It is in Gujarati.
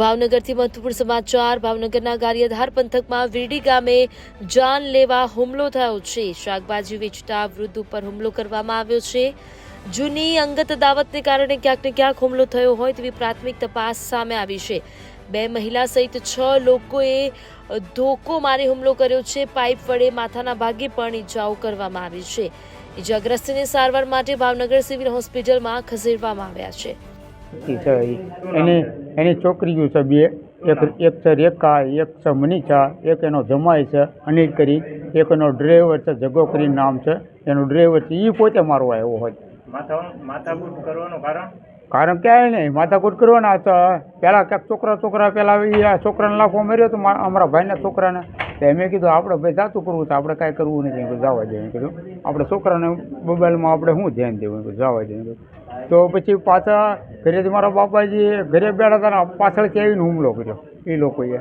ભાવનગરથી મહત્વપૂર્ણ સમાચાર. ભાવનગરના ગારિયાધાર પંથકમાં વીરડી ગામે જાન લેવા હુમલો થયો છે. શાકભાજી વેચતા વૃદ્ધ ઉપર હુમલો કરવામાં આવ્યો છે. જૂની અંગત દાવતને કારણે ક્યાંક ને ક્યાંક હુમલો થયો હોય તેવી પ્રાથમિક તપાસ સામે આવી છે. બે મહિલા સહિત છ લોકોએ ધોકો મારી હુમલો કર્યો છે. પાઇપ વડે માથાના ભાગે પણ ઈજાઓ કરવામાં આવી છે. ઈજાગ્રસ્તને સારવાર માટે ભાવનગર સિવિલ હોસ્પિટલમાં ખસેડવામાં આવ્યા છે. એની છોકરીઓ છે બે. એક એક છે રેખા એક છે મનીષા એક એનો જમાઈ છે અનિલ કરી એક એનો ડ્રાઈવર છે જગો કરી નામ છે. એનો ડ્રાઈવર છે એ પોતે મારવા આવ્યો હોય. કારણ? ક્યાંય નહીં માથાકૂટ કરવાના તો પહેલાં ક્યાંક છોકરા છોકરા પહેલાં એ છોકરાને લાફો માર્યો તો અમારા ભાઈના છોકરાને. તો એમ કીધું આપણે ભાઈ જાતું કરવું તો આપણે કાંઈ કરવું નથી. જવા દઈએ કીધું આપણે છોકરાને મોબાઈલમાં આપણે શું ધ્યાન દેવું? જવા દઈએ તો પછી પાછા ઘરેથી મારા બાપાજી ઘરે બેઠા હતા ને કેવીને આવીને હુમલો કર્યો એ લોકોએ.